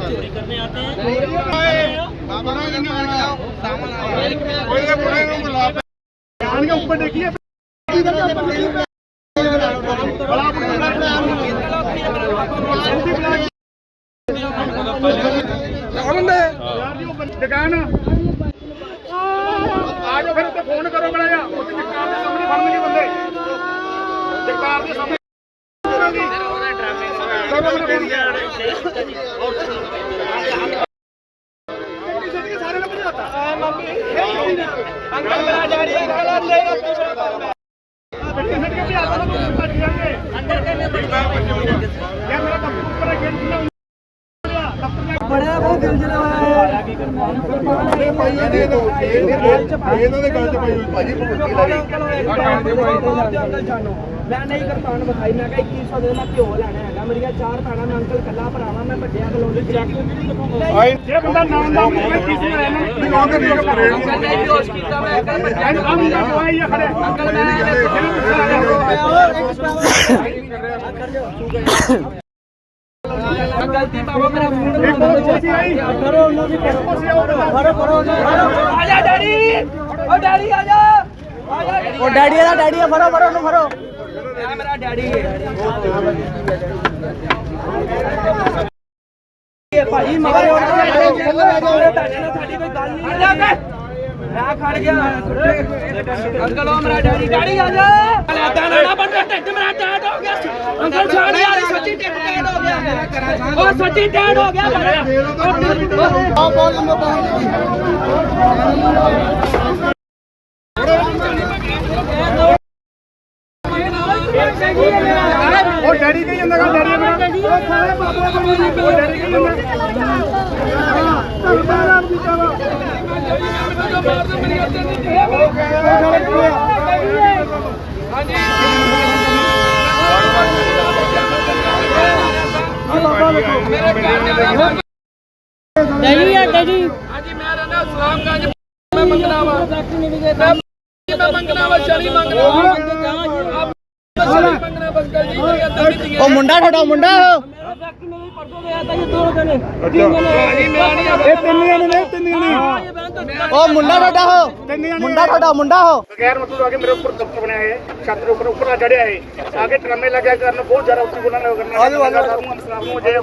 चोरी करने आते हैं ਦੁਕਾਨ ਆ ਜਾਓ ਫਿਰ ਉੱਤੇ ਫੋਨ ਕਰੋ ਬੜਾ ਜਾ ਉੱਥੇ ਜਕਾਰ ਦੇ ਸਾਹਮਣੇ ਫੜਨਗੇ ਬੰਦੇ ਜਕਾਰ ਦੇ ਸਾਹਮਣੇ ਬੜਾ ਬਹੁਤ ਦਿਲ ਜਲਾ ਹੋਇਆ ਹੈ ਇਹਨਾਂ ਦੇ ਗੱਲ ਚ ਪਈ ਹੋਈ ਭਾਜੀ ਭੁਗਤੀ ਮੈਂ ਨਹੀਂ ਕਰਤਾਨ ਬਖਾਈ ਮੈਂ ਕਿਹਾ 2100 ਦੇ ਮੈਂ ਘਿਓ ਲੈਣਾ ਹੈਗਾ। ਮੇਰੀਆਂ ਚਾਰ ਭੈਣਾਂ ਮੈਂ ਅੰਕਲ ਕੱਲਾ ਭਰਾਵਾ ਮੈਂ ਵੱਡਿਆਂ ਕੋਲੋਂ ਨਹੀਂ ਚੱਕ ਜੇ ਬੰਦਾ ਨਾਮ ਦਾ ਮੈਂ ਕਿਸੇ ਨੂੰ ਰਹਿਣਾ ਨਹੀਂ ਆਉਂਦੇ ਨਹੀਂ ਪਰੇਡ ਨੂੰ ਮੈਂ ਬੇਹੋਸ਼ ਕੀਤਾ ਮੈਂ ਅੰਕਲ ਵੱਡਿਆਂ ਕੰਮ ਦਾ ਦਵਾਈ ਆ ਖੜੇ ਅੰਕਲ ਮੈਂ ਗਲਤੀ ਬਾਬਾ ਮੇਰਾ ਫੋਨ ਇੱਕ ਤੁਸੀਂ ਆਈ। ਕਰੋ ਉਹਨੂੰ ਵੀ ਕਰੋ ਫੜੋ ਫੜੋ ਆ ਜਾ ਡੈਡੀ। ਓ ਡੈਡੀ ਆ ਜਾ। ਆ ਜਾ ਡੈਡੀ। ਉਹ ਡੈਡੀ ਦਾ ਡੈਡੀ ਆ ਫੜੋ ਫੜੋ ਉਹਨੂੰ ਫੜੋ। ਇਹ ਮੇਰਾ ਡੈਡੀ ਹੈ। ਇਹ ਭਾਈ ਮਾਰੇ ਉਹਨਾਂ ਸਾਡੀ ਕੋਈ ਗੱਲ ਨਹੀਂ ਹੈ। ਮੈਂ ਖੜ ਗਿਆ। ਅੰਕਲ ਉਹ ਮੇਰਾ ਡੈਡੀ। ਡੈਡੀ ਆ ਜਾ। ਲੈਦਾ ਨਾ ਨਾ ਬੰਦਾ ਢਿੱਡ ਮੇਰਾ ਟੈਟ ਹੋ ਗਿਆ ਅੰਕਲ ਛਾੜ ਯਾਰ ਸੱਚੀ ਢਿੱਡ ਟੈਟ ਹੋ ਗਿਆ। ਉਹ ਸੱਚੀ ਟੈਟ ਹੋ ਗਿਆ। ਉਹ ਡੈਡੀ ਕਹੀ ਜਾਂਦਾ ਗਾ ਡੈਡੀ ਮੇਰਾ ਉਹ ਸਾਰੇ ਬਾਬਾ ਬਣੀ ਉਹ ਡੈਡੀ ਕਹੀ ਜਾਂਦਾ ਧਰਮਾਰਾਮ ਦੀ ਚਾਵਾ ਡੈਡੀ ਆ ਡੈਡੀ। ਹਾਂਜੀ ਮੈਂ ਰਹਿੰਦਾ ਸਲਾਮਗੰਜ। ਮੈਂ ਮੰਗਣਾ ਵਾ। ਮੈਂ ਮੰਗਣਾ ਵਾ ਸ਼ਰੀ ਮੰਗਣਾ ਵਾ ਸ਼ਰੀ ਮੰਗਣਾ ਬਸ ਗੱਲ ਜੀ ਮੇਰੀ ਅੱਧੀ ਕੀਤੀ ਉਹ ਮੁੰਡਾ ਤੁਹਾਡਾ ਮੁੰਡਾ ਉਹ? ਭਾਜੀ ਮੈਂ ਨਹੀਂ ਆ ਇਹ ਤਿੰਨ ਜਣੇ ਨੇ। ਤਿੰਨ ਜਣੇ ਉਹ ਮੁੰਡਾ ਤੁਹਾਡਾ ਉਹ। ਤਿੰਨ ਜਣੇ ਮੁੰਡਾ ਤੁਹਾਡਾ ਮੁੰਡਾ ਉਹ। ਬਗੈਰ ਮਤਲਬ ਆ ਕੇ ਮੇਰੇ ਉੱਪਰ ਦਬਕ ਬਣਿਆ ਹੈ ਛੱਤ ਦੇ ਉੱਪਰ ਉੱਪਰ ਚੜਿਆ ਹੈ ਆਗੇ ਟਰਮੇ ਲੱਗਿਆ ਕਰਨ ਜੇ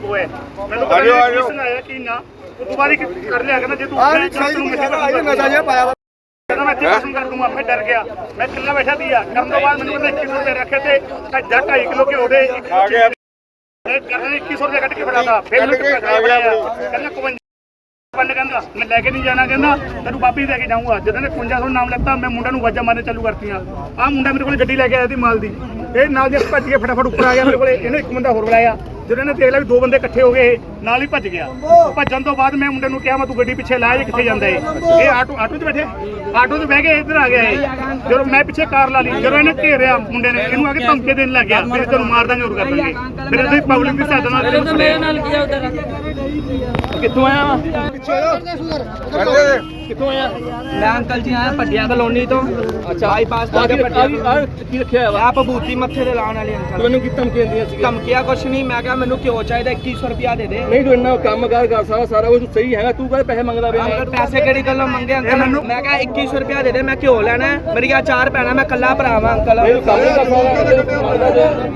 ਮੈਨੂੰ ਤੂੰ ਦੁਬਾਰੀ ਕਰ ਲਿਆ ਕਰਨਾ ਜੇ ਤੂੰ ਆ ਜਦੋਂ ਮੈਂ ਇੱਥੇ ਕਰ ਦੂੰਗਾ ਮੈਂ ਡਰ ਗਿਆ। ਮੈਂ ਇਕੱਲਾ ਬੈਠਾ ਸੀਗਾ ਕਰਨ ਤੋਂ ਬਾਅਦ ਮੈਨੂੰ ਕਹਿੰਦਾ 21 ਰੁਪਏ ਰੱਖੇ ਤੇ ਅੱਧਾ 2.5 ਕਿਲੋ ਘਿਓ ਦੇ ਆ ਗਿਆ। ਇਹ ਕਰਨ 21 ਰੁਪਏ ਕੱਟ ਕੇ ਫੜਾਤਾ। ਫਿਰ ਮੈਨੂੰ ਕਿਹਾ ਕਹਿੰਦਾ 51 ਪੰਡ ਕਹਿੰਦਾ ਮੈਂ ਲੈ ਕੇ ਨਹੀਂ ਜਾਣਾ ਕਹਿੰਦਾ ਤੈਨੂੰ ਬਾਪੀ ਲੈ ਕੇ ਜਾਊਂਗਾ। ਜਦੋਂ ਨੇ 55 ਨਾਮ ਲੈਤਾ ਮੈਂ ਮੁੰਡਾ ਨੂੰ ਵਾਜਾ ਮਾਰਨੇ ਚਾਲੂ ਕਰਤੀਆਂ। ਆਹ ਮੁੰਡਾ ਮੇਰੇ ਕੋਲ ਗੱਡੀ ਲੈ ਕੇ ਆਇਆ ਸੀ ਮਾਲ ਦੀ। ਇਹ ਨਾਲ ਭੱਜ ਕੇ ਫਟਾਫਟ ਉੱਪਰ ਆ ਗਿਆ ਮੇਰੇ ਕੋਲੇ। ਇਹਨੇ ਇੱਕ ਬੰਦਾ ਹੋਰ ਬੁਲਾਇਆ। ਜਦੋਂ ਇਹਨੇ ਦੇਖ ਲਿਆ ਵੀ ਦੋ ਬੰਦੇ ਇਕੱਠੇ ਹੋ ਗਏ ਇਹ ਨਾਲ ਹੀ ਭੱਜ ਗਿਆ। ਭੱਜਣ ਤੋਂ ਬਾਅਦ ਮੈਂ ਮੁੰਡੇ ਨੂੰ ਕਿਹਾ ਮੈਂ ਤੂੰ ਗੱਡੀ ਪਿੱਛੇ ਲਾ ਇਹ ਕਿੱਥੇ ਜਾਂਦਾ ਏ? ਇਹ ਆਟੋ ਆਟੋ 'ਚ ਬੈਠੇ। ਆਟੋ 'ਚ ਬਹਿ ਕੇ ਇੱਧਰ ਆ ਗਿਆ ਇਹ ਜਦੋਂ ਮੈਂ ਪਿੱਛੇ ਕਾਰ ਲਾ ਲਈ ਜਦੋਂ ਇਹਨੇ ਘੇਰਿਆ ਮੁੰਡੇ ਨੇ ਇਹਨੂੰ ਆ ਕੇ ਧਮਕੇ ਦੇਣ ਲੱਗ ਗਿਆ। ਮੇਰੇ ਤੈਨੂੰ ਮਾਰ ਦਾਂਗੇ ਹੋਰ ਕਰ ਦਾਂਗੇ ਫਿਰ ਅਸੀਂ ਪਬਲਿਕ ਦੀ ਸਹਾਇਤਾ ਨਾਲ ਮੇਰੇ ਨਾਲ ਕੀ ਆ ਉਧਰ ਕਿੱਥੋਂ ਆਇਆ ਵਾ ਮੈਂ ਅੰਕਲ ਜੀ ਆਇਆ ਪੱਡਿਆ ਕਲੋਨੀ ਤੋਂ। ਅੱਛਾ। ਬਾਈਪਾਸ ਤੋਂ ਕੇ ਪੱਡਿਆ ਕੀ ਰੱਖਿਆ ਆ ਭਬੂਤੀ ਮੱਥੇ ਤੇ ਲਾਉਣ ਵਾਲੀ ਅੰਕਲ। ਮੈਨੂੰ ਕੀ ਧਮਕੀਆਂ ਦਿੰਦੀਆਂ ਸੀ ਧਮਕਿਆ ਕੁਛ ਨਹੀਂ ਮੈਂ ਕਿਹਾ ਮੈਨੂੰ ਕਿਉਂ ਚਾਹੀਦਾ 2100 ਰੁਪਿਆ ਦੇ ਦੇ। ਨਹੀਂ ਤੂੰ ਇੰਨਾ ਕੰਮ ਕਾਰ ਕਰ ਸਕਦਾ ਸਾਰਾ ਕੁਝ ਸਹੀ ਹੈਗਾ ਤੂੰ ਕਾਹਦੇ ਪੈਸੇ ਮੰਗਦਾ ਪਿਆ? ਅੰਕਲ ਪੈਸੇ ਕਿਹੜੀ ਗੱਲੋਂ ਮੰਗੇ ਅੰਕਲ? ਮੈਂ ਕਿਹਾ 2100 ਰੁਪਿਆ ਦੇ ਦੇ ਮੈਂ ਘਿਓ ਲੈਣਾ ਹੈ। ਮੇਰੀਆਂ ਚਾਰ ਭੈਣਾਂ ਮੈਂ ਕੱਲਾ ਭਰਾ ਵਾਂ ਅੰਕਲ। ਕੰਮ ਕਰ ਸਕਦਾ।